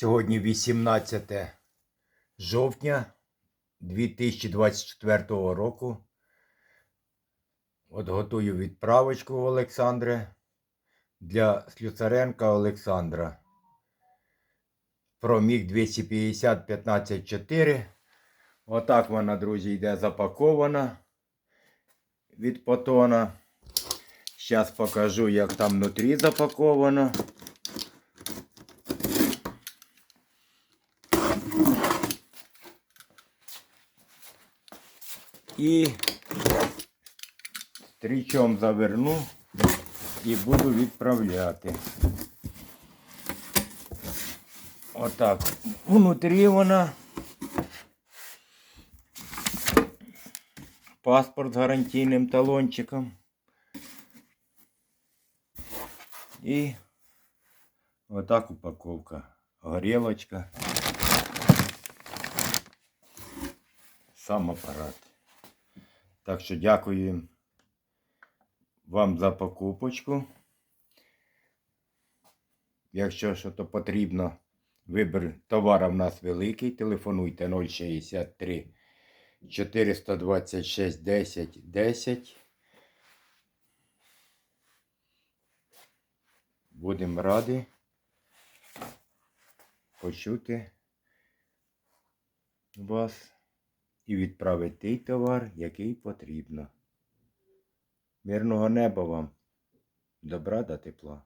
Сьогодні 18 жовтня 2024 року. От готую відправочку у Олександре для Слюцаренка Олександра. Проміг 250 154. Отак вона, друзі, йде запакована від потона. Зараз покажу, як там внутрі запаковано. І стрічом заверну і буду відправляти. Отак. Внутрі вона. Паспорт з гарантійним талончиком. І отак упаковка. Горілочка. Сам апарат. Так що дякую вам за покупочку. Якщо що то потрібно, вибір товара в нас великий. Телефонуйте 063 426 10 10. Будемо раді почути вас і відправить той товар, який потрібно. Мирного неба вам, добра та тепла.